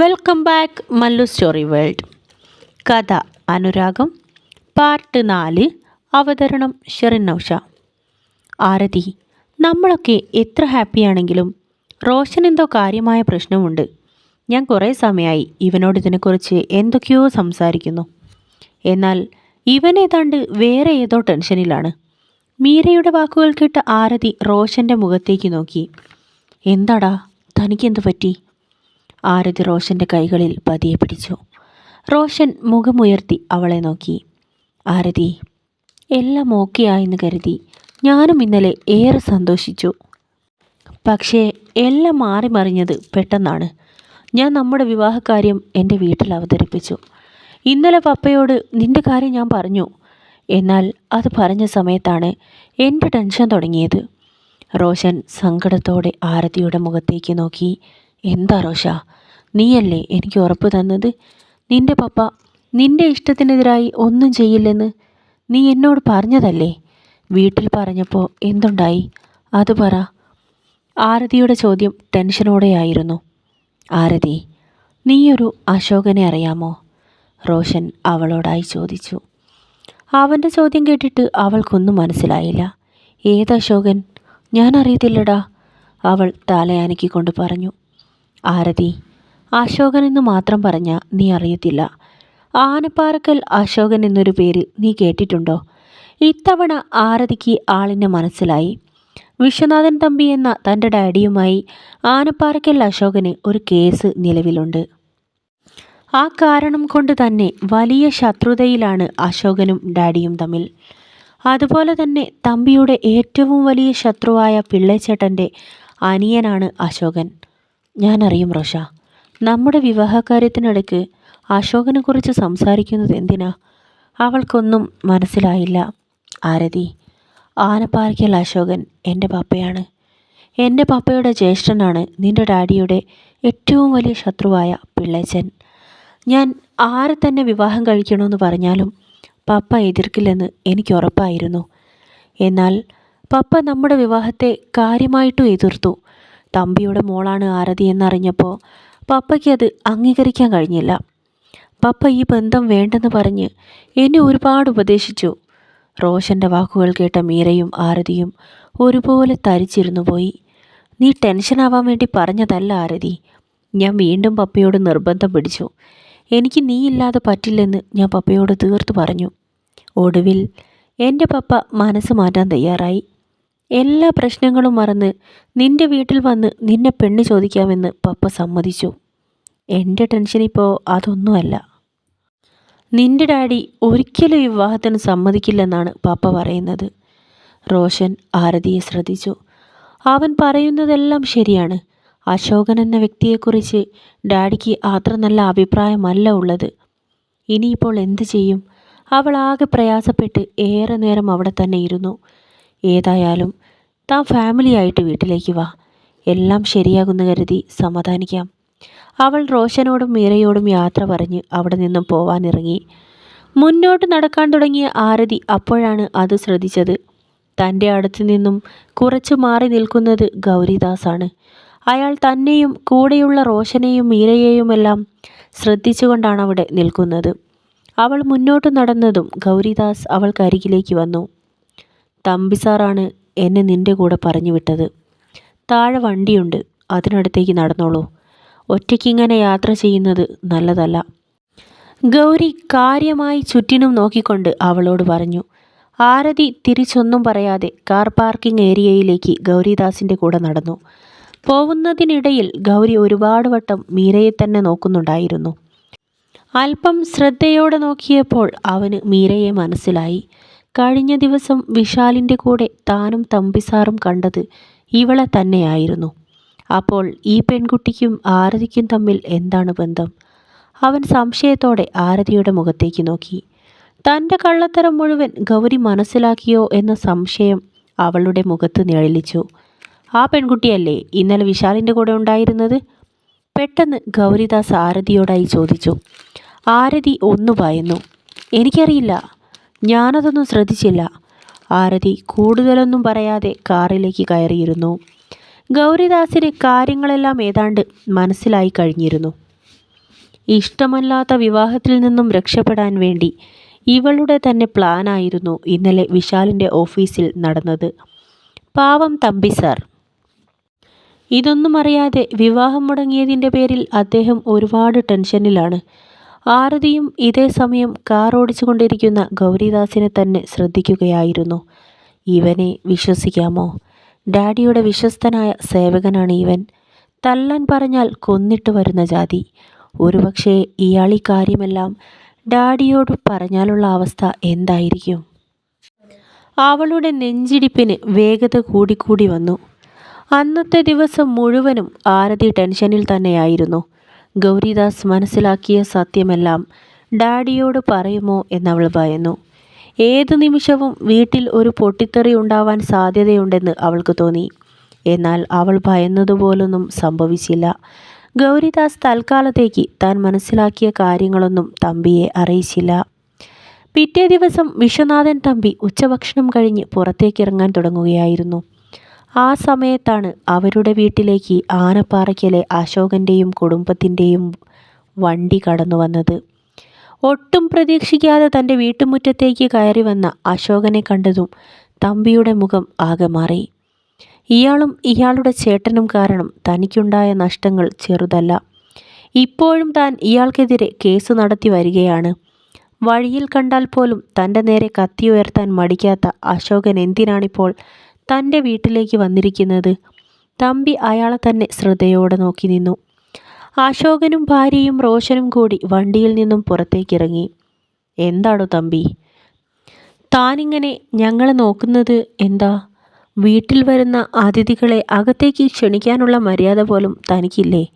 Welcome back Mallu Story World. കഥ അനുരാഗം. Part നാല്. അവതരണം ഷെറിൻ നൗഷ. ആരതി നമ്മളൊക്കെ എത്ര ഹാപ്പിയാണെങ്കിലും റോഷൻ എന്തോ കാര്യമായ പ്രശ്നമുണ്ട്. ഞാൻ കുറേ സമയമായി ഇവനോട് ഇതിനെക്കുറിച്ച് എന്തൊക്കെയോ സംസാരിക്കുന്നു. എന്നാൽ ഇവൻ ഏതാണ്ട് വേറെ ഏതോ ടെൻഷനിലാണ്. മീരയുടെ വാക്കുകൾ കേട്ട ആരതി റോഷന്റെ മുഖത്തേക്ക് നോക്കി. എന്താടാ തനിക്കെന്ത് പറ്റി? ആരതി റോഷന്റെ കൈകളിൽ പതിയെ പിടിച്ചു. റോഷൻ മുഖമുയർത്തി അവളെ നോക്കി. ആരതി എല്ലാം ഓക്കെയായെന്ന് കരുതി ഞാനും ഇന്നലെ ഏറെ സന്തോഷിച്ചു. പക്ഷേ എല്ലാം മാറി മറിഞ്ഞത് പെട്ടെന്നാണ്. ഞാൻ നമ്മുടെ വിവാഹകാര്യം എന്റെ വീട്ടിൽ അവതരിപ്പിച്ചു. ഇന്നലെ പപ്പയോട് നിന്റെ കാര്യം ഞാൻ പറഞ്ഞു. എന്നാൽ അത് പറഞ്ഞ സമയത്താണ് എന്റെ ടെൻഷൻ തുടങ്ങിയത് റോഷൻ സങ്കടത്തോടെ ആരതിയുടെ മുഖത്തേക്ക് നോക്കി. എന്താ റോഷ? നീയല്ലേ എനിക്ക് ഉറപ്പ് തന്നത്? നിന്റെ പപ്പ നിന്റെ ഇഷ്ടത്തിനെതിരായി ഒന്നും ചെയ്യില്ലെന്ന് നീ എന്നോട് പറഞ്ഞതല്ലേ? വീട്ടിൽ പറഞ്ഞപ്പോൾ എന്തുണ്ടായി? അത് പറ. ആരതിയുടെ ചോദ്യം ടെൻഷനോടെയായിരുന്നു. ആരതി നീയൊരു അശോകനെ അറിയാമോ? റോഷൻ അവളോടായി ചോദിച്ചു. അവന്റെ ചോദ്യം കേട്ടിട്ട് അവൾക്കൊന്നും മനസ്സിലായില്ല. ഏത് അശോകൻ? ഞാൻ അറിയത്തില്ലടാ അവൾ തലയാനക്കിക്കൊണ്ട് പറഞ്ഞു. ആരതി അശോകൻ എന്ന് മാത്രം പറഞ്ഞ നീ അറിയത്തില്ല. ആനപ്പാറക്കൽ അശോകൻ എന്നൊരു പേര് നീ കേട്ടിട്ടുണ്ടോ? ഇത്തവണ ആരതിക്ക് ആളിനെ മനസ്സിലായി. വിശ്വനാഥൻ തമ്പി എന്ന തന്റെ ഡാഡിയുമായി ആനപ്പാറക്കൽ അശോകന് ഒരു കേസ് നിലവിലുണ്ട്. ആ കാരണം കൊണ്ട് തന്നെ വലിയ ശത്രുതയിലാണ് അശോകനും ഡാഡിയും തമ്മിൽ. അതുപോലെ തന്നെ തമ്പിയുടെ ഏറ്റവും വലിയ ശത്രുവായ പിള്ളേച്ചേട്ടന്റെ അനിയനാണ് അശോകൻ. ഞാനറിയും റോഷ. നമ്മുടെ വിവാഹകാര്യത്തിനിടയ്ക്ക് അശോകനെക്കുറിച്ച് സംസാരിക്കുന്നത് എന്തിനാ? അവൾക്കൊന്നും മനസ്സിലായില്ല. ആരതി ആനപ്പാറയ്ക്കൽ അശോകൻ എന്റെ പപ്പയാണ്. എന്റെ പപ്പയുടെ ജ്യേഷ്ഠനാണ് നിന്റെ ഡാഡിയുടെ ഏറ്റവും വലിയ ശത്രുവായ പിള്ളേച്ചൻ. ഞാൻ ആരെ തന്നെ വിവാഹം കഴിക്കണമെന്ന് പറഞ്ഞാലും പപ്പ എതിർക്കില്ലെന്ന് എനിക്ക് ഉറപ്പായിരുന്നു. എന്നാൽ പപ്പ നമ്മുടെ വിവാഹത്തെ കാര്യമായിട്ടും എതിർത്തു. തമ്പിയുടെ മോളാണ് ആരതി എന്നറിഞ്ഞപ്പോൾ പപ്പയ്ക്ക് അത് അംഗീകരിക്കാൻ കഴിഞ്ഞില്ല. പപ്പ ഈ ബന്ധം വേണ്ടെന്ന് പറഞ്ഞ് എന്നെ ഒരുപാട് ഉപദേശിച്ചു. റോഷന്റെ വാക്കുകൾ കേട്ട മീരയും ആരതിയും ഒരുപോലെ തരിച്ചിരുന്നു പോയി. നീ ടെൻഷനാവാൻ വേണ്ടി പറഞ്ഞതല്ല ആരതി. ഞാൻ വീണ്ടും പപ്പയോട് നിർബന്ധം പിടിച്ചു. എനിക്ക് നീയില്ലാതെ പറ്റില്ലെന്ന് ഞാൻ പപ്പയോട് തീർത്തു പറഞ്ഞു. ഒടുവിൽ എന്റെ പപ്പ മനസ്സ് മാറ്റാൻ തയ്യാറായി. എല്ലാ പ്രശ്നങ്ങളും മറന്ന് നിന്റെ വീട്ടിൽ വന്ന് നിന്നെ പെണ്ണ് ചോദിക്കാമെന്ന് പപ്പ സമ്മതിച്ചു. എന്റെ ടെൻഷൻ ഇപ്പോൾ അതൊന്നുമല്ല. നിന്റെ ഡാഡി ഒരിക്കലും വിവാഹത്തിന് സമ്മതിക്കില്ലെന്നാണ് പപ്പ പറയുന്നത്. റോഷൻ ആരതിയെ ശ്രദ്ധിച്ചു. അവൻ പറയുന്നതെല്ലാം ശരിയാണ്. അശോകൻ എന്ന വ്യക്തിയെക്കുറിച്ച് ഡാഡിക്ക് അത്ര നല്ല അഭിപ്രായമല്ല ഉള്ളത്. ഇനിയിപ്പോൾ എന്തു ചെയ്യും? അവൾ ആകെ പ്രയാസപ്പെട്ട് ഏറെ നേരം അവിടെ തന്നെ ഇരുന്നു. ഏതായാലും താൻ ഫാമിലിയായിട്ട് വീട്ടിലേക്ക് വാ. എല്ലാം ശരിയാകുന്നു കരുതി സമാധാനിക്കാം. അവൾ റോഷനോടും മീരയോടും യാത്ര പറഞ്ഞ് അവിടെ നിന്നും പോവാനിറങ്ങി. മുന്നോട്ട് നടക്കാൻ തുടങ്ങിയ ആരതി അപ്പോഴാണ് അത് ശ്രദ്ധിച്ചത്. തന്റെ അടുത്ത് നിന്നും കുറച്ച് മാറി നിൽക്കുന്നത് ഗൗരിദാസാണ്. അയാൾ തന്നെയും കൂടെയുള്ള റോഷനെയും മീരയെയുമെല്ലാം ശ്രദ്ധിച്ചുകൊണ്ടാണ് അവിടെ നിൽക്കുന്നത്. അവൾ മുന്നോട്ട് നടന്നതും ഗൗരിദാസ് അവൾക്കരികിലേക്ക് വന്നു. തമ്പി സാറാണ് എന്നെ നിന്റെ കൂടെ പറഞ്ഞു വിട്ടത്. താഴെ വണ്ടിയുണ്ട്. അതിനടുത്തേക്ക് നടന്നോളൂ. ഒറ്റയ്ക്കിങ്ങനെ യാത്ര ചെയ്യുന്നത് നല്ലതല്ല. ഗൗരി കാര്യമായി ചുറ്റിനും നോക്കിക്കൊണ്ട് അവളോട് പറഞ്ഞു ആരതി തിരിച്ചൊന്നും പറയാതെ കാർ പാർക്കിംഗ് ഏരിയയിലേക്ക് ഗൗരിദാസിന്റെ കൂടെ നടന്നു. പോകുന്നതിനിടയിൽ ഗൗരി ഒരുപാട് വട്ടം മീരയെ തന്നെ നോക്കുന്നുണ്ടായിരുന്നു. അല്പം ശ്രദ്ധയോടെ നോക്കിയപ്പോൾ അവന് മീരയെ മനസ്സിലായി. കഴിഞ്ഞ ദിവസം വിശാലിന്റെ കൂടെ താനും തമ്പിസാറും കണ്ടത് ഇവളെ തന്നെയായിരുന്നു. അപ്പോൾ ഈ പെൺകുട്ടിക്കും ആരതിക്കും തമ്മിൽ എന്താണ് ബന്ധം? അവൻ സംശയത്തോടെ ആരതിയുടെ മുഖത്തേക്ക് നോക്കി. തന്റെ കള്ളത്തരം മുഴുവൻ ഗൗരി മനസ്സിലാക്കിയോ എന്ന സംശയം അവളുടെ മുഖത്ത് നിഴലിച്ചു. ആ പെൺകുട്ടിയല്ലേ ഇന്നലെ വിശാലിന്റെ കൂടെ ഉണ്ടായിരുന്നത്? പെട്ടെന്ന് ഗൗരിദാസ് ആരതിയോടായി ചോദിച്ചു. ആരതി ഒന്നു ഭയന്നു. എനിക്കറിയില്ല ഞാനതൊന്നും ശ്രദ്ധിച്ചില്ല. ആരതി കൂടുതലൊന്നും പറയാതെ കാറിലേക്ക് കയറിയിരുന്നു. ഗൗരിദാസിന് കാര്യങ്ങളെല്ലാം ഏതാണ്ട് മനസ്സിലായി കഴിഞ്ഞിരുന്നു. ഇഷ്ടമല്ലാത്ത വിവാഹത്തിൽ നിന്നും രക്ഷപ്പെടാൻ വേണ്ടി ഇവളുടെ തന്നെ പ്ലാനായിരുന്നു ഇന്നലെ വിശാലിന്റെ ഓഫീസിൽ നടന്നത്. പാവം തമ്പി സാർ. ഇതൊന്നും അറിയാതെ വിവാഹം മുടങ്ങിയതിന്റെ പേരിൽ അദ്ദേഹം ഒരുപാട് ടെൻഷനിലാണ്. ആരതിയും ഇതേ സമയം കാർ ഓടിച്ചുകൊണ്ടിരിക്കുന്ന ഗൗരിദാസിനെ തന്നെ ശ്രദ്ധിക്കുകയായിരുന്നു. ഇവനെ വിശ്വസിക്കാമോ? ഡാഡിയുടെ വിശ്വസ്തനായ സേവകനാണ് ഇവൻ. തല്ലാൻ പറഞ്ഞാൽ കൊന്നിട്ട് വരുന്ന ജാതി. ഒരുപക്ഷെ ഇയാൾ ഈ കാര്യമെല്ലാം ഡാഡിയോട് പറഞ്ഞാലുള്ള അവസ്ഥ എന്തായിരിക്കും? അവളുടെ നെഞ്ചിടിപ്പിന് വേഗത കൂടിക്കൂടി വന്നു. അന്നത്തെ ദിവസം മുഴുവനും ആരതി ടെൻഷനിൽ തന്നെയായിരുന്നു. ഗൗരിദാസ് മനസ്സിലാക്കിയ സത്യമെല്ലാം ഡാഡിയോട് പറയുമോ എന്നവൾ ഭയന്നു. ഏതു നിമിഷവും വീട്ടിൽ ഒരു പൊട്ടിത്തെറി ഉണ്ടാവാൻ സാധ്യതയുണ്ടെന്ന് അവൾക്ക് തോന്നി. എന്നാൽ അവൾ ഭയന്നതുപോലൊന്നും സംഭവിച്ചില്ല. ഗൗരിദാസ് തൽക്കാലത്തേക്ക് താൻ മനസ്സിലാക്കിയ കാര്യങ്ങളൊന്നും തമ്പിയെ അറിയിച്ചില്ല. പിറ്റേ ദിവസം വിശ്വനാഥൻ തമ്പി ഉച്ചഭക്ഷണം കഴിഞ്ഞ് പുറത്തേക്കിറങ്ങാൻ തുടങ്ങുകയായിരുന്നു. ആ സമയത്താണ് അവരുടെ വീട്ടിലേക്ക് ആനപ്പാറയ്ക്കലെ അശോകന്റെയും കുടുംബത്തിന്റെയും വണ്ടി കടന്നു വന്നത്. ഒട്ടും പ്രതീക്ഷിക്കാതെ തന്റെ വീട്ടുമുറ്റത്തേക്ക് കയറി വന്ന അശോകനെ കണ്ടതും തമ്പിയുടെ മുഖം ആകെ മാറി. ഇയാളും ഇയാളുടെ ചേട്ടനും കാരണം തനിക്കുണ്ടായ നഷ്ടങ്ങൾ ചെറുതല്ല. ഇപ്പോഴും താൻ ഇയാൾക്കെതിരെ കേസ് നടത്തി വരികയാണ്. വഴിയിൽ കണ്ടാൽ പോലും തന്റെ നേരെ കത്തി ഉയർത്താൻ മടിക്കാത്ത അശോകൻ എന്തിനാണിപ്പോൾ തന്റെ വീട്ടിലേക്ക് വന്നിരിക്കുന്നത്. തമ്പി അയാളെ തന്നെ ശ്രദ്ധയോടെ നോക്കി നിന്നു. അശോകനും ഭാര്യയും റോഷനും കൂടി വണ്ടിയിൽ നിന്നും പുറത്തേക്കിറങ്ങി എന്താണോ തമ്പി? താനിങ്ങനെ ഞങ്ങളെ നോക്കുന്നത് എന്താ? വീട്ടിൽ വരുന്ന അതിഥികളെ അകത്തേക്ക് ക്ഷണിക്കാനുള്ള മര്യാദ പോലും തനിക്കില്ലേ?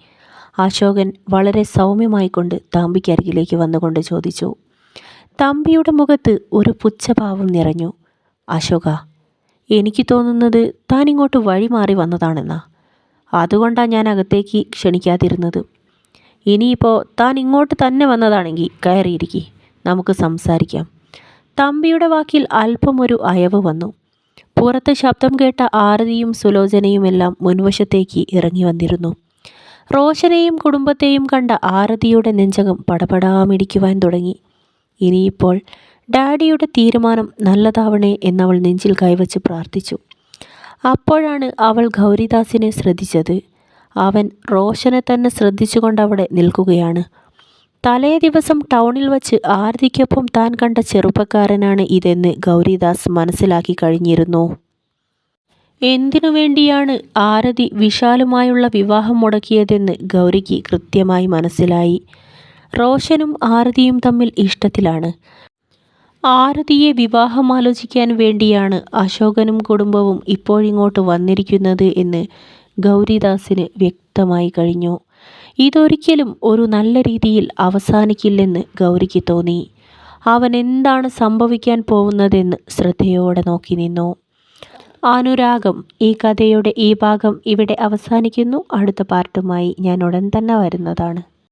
അശോകൻ വളരെ സൗമ്യമായി കൊണ്ട് സൗമ്യമായിക്കൊണ്ട് തമ്പിക്കരികിലേക്ക് വന്നുകൊണ്ട് ചോദിച്ചു. തമ്പിയുടെ മുഖത്ത് ഒരു പുച്ഛഭാവം നിറഞ്ഞു. അശോക എനിക്ക് തോന്നുന്നത് താൻ ഇങ്ങോട്ട് വഴി മാറി വന്നതാണെന്നാ. അതുകൊണ്ടാണ് ഞാൻ അകത്തേക്ക് ക്ഷണിക്കാതിരുന്നത്. ഇനിയിപ്പോൾ താൻ ഇങ്ങോട്ട് തന്നെ വന്നതാണെങ്കിൽ കയറിയിരിക്കി. നമുക്ക് സംസാരിക്കാം. തമ്പിയുടെ വാക്കിൽ അല്പമൊരു അയവ് വന്നു. പുറത്ത് ശബ്ദം കേട്ട ആരതിയും സുലോചനയുമെല്ലാം മുൻവശത്തേക്ക് ഇറങ്ങി വന്നിരുന്നു. റോഷനെയും കുടുംബത്തെയും കണ്ട ആരതിയുടെ നെഞ്ചകം പടപടാമിടിക്കുവാൻ തുടങ്ങി. ഇനിയിപ്പോൾ ഡാഡിയുടെ തീരുമാനം നല്ലതാവണേ എന്നവൾ നെഞ്ചിൽ കൈവച്ച് പ്രാർത്ഥിച്ചു. അപ്പോഴാണ് അവൾ ഗൗരിദാസിനെ ശ്രദ്ധിച്ചത്. അവൻ റോഷനെ തന്നെ ശ്രദ്ധിച്ചുകൊണ്ട് അവിടെ നിൽക്കുകയാണ്. തലേ ദിവസം ടൗണിൽ വച്ച് ആരതിക്കൊപ്പം താൻ കണ്ട ചെറുപ്പക്കാരനാണ് ഇതെന്ന് ഗൗരിദാസ് മനസ്സിലാക്കി കഴിഞ്ഞിരുന്നു. എന്തിനു വേണ്ടിയാണ് ആരതി വിശാലുമായുള്ള വിവാഹം മുടക്കിയതെന്ന് ഗൗരിക്ക് കൃത്യമായി മനസ്സിലായി. റോഷനും ആരതിയും തമ്മിൽ ഇഷ്ടത്തിലാണ്. ആരതിയെ വിവാഹമാലോചിക്കാൻ വേണ്ടിയാണ് അശോകനും കുടുംബവും ഇപ്പോഴിങ്ങോട്ട് വന്നിരിക്കുന്നത് എന്ന് ഗൗരിദാസിന് വ്യക്തമായി കഴിഞ്ഞു. ഇതൊരിക്കലും ഒരു നല്ല രീതിയിൽ അവസാനിക്കില്ലെന്ന് ഗൗരിക്ക് തോന്നി. അവൻ എന്താണ് സംഭവിക്കാൻ പോകുന്നതെന്ന് ശ്രദ്ധയോടെ നോക്കി നിന്നു. അനുരാഗം ഈ കഥയുടെ ഈ ഭാഗം ഇവിടെ അവസാനിക്കുന്നു. അടുത്ത പാർട്ടുമായി ഞാൻ ഉടൻ തന്നെ വരുന്നതാണ്.